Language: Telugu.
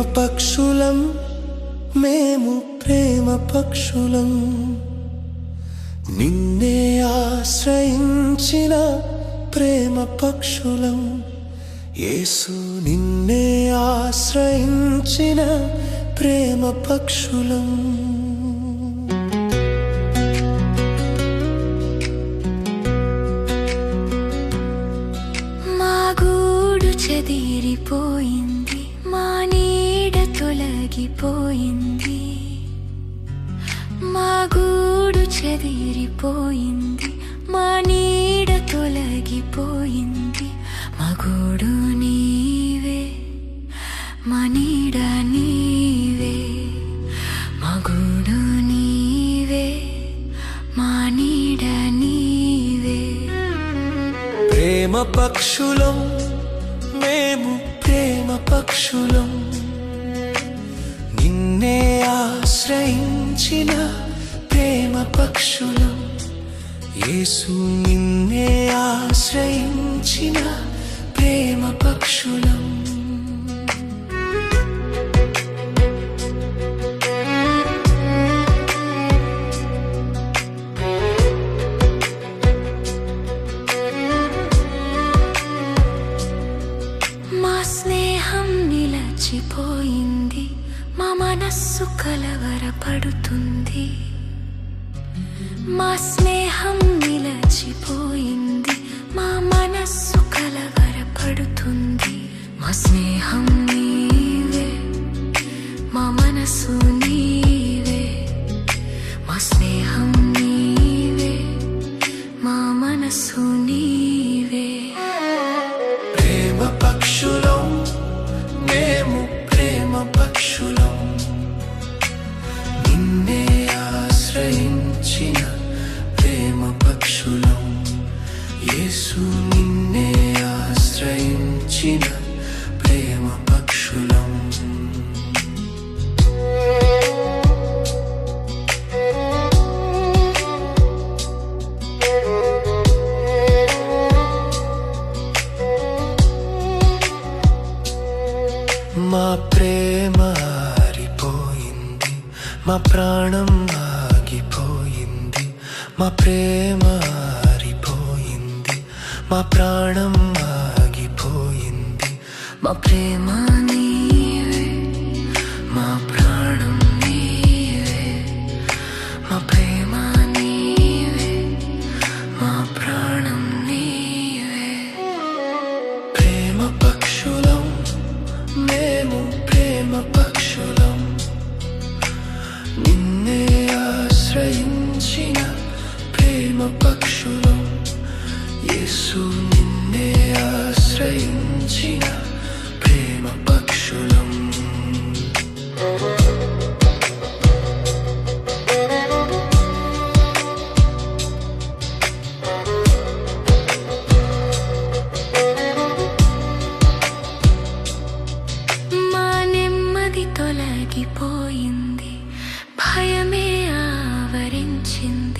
పక్షులం మేము ప్రేమ పక్షులం. నిన్నే ఆశ్రయించిన ప్రేమ పక్షులం యేసు నిన్నే ఆశ్రయించిన ప్రేమ పక్షులం. మా గూడు చెదిరిపోయింది. తొలగిపోయింది. మా గూడు చెదిరిపోయింది. మా నీడ తొలగిపోయింది. మా గూడు నీవే. మా నీడ నీవే. మా గూడు నీవే. మా నీడ నీవే. ప్రేమ పక్షులం మేము ప్రేమ పక్షులం. నిన్నే ఆశ్రయించిన ప్రేమ పక్షులం. యేసు నిన్నే ఆశ్రయించిన ప్రేమ పక్షులం. మా స్నేహం నిలచిపోయింది. మా మనస్సు కలవరపడుతుంది. మా స్నేహం నిలచిపోయింది. మా మనస్సు కలవరపడుతుంది. మా స్నేహం నీవే. మా మనసు నీవే. మా స్నేహం నీవే. మా మనసు నీవే యేసు నిన్నే ఆశ్రయించిన ప్రేమ పక్షులం. మా ప్రేమ ఆరిపోయింది మా ప్రాణం ఆగిపోయింది మా ప్రేమ మా ప్రాణం ఆగిపోయింది. మా ప్రేమ నీవే మా ఆశ్రయించిన ప్రేమ పక్షులం మా నెమ్మది తొలగిపోయింది. భయమే ఆవరించింది.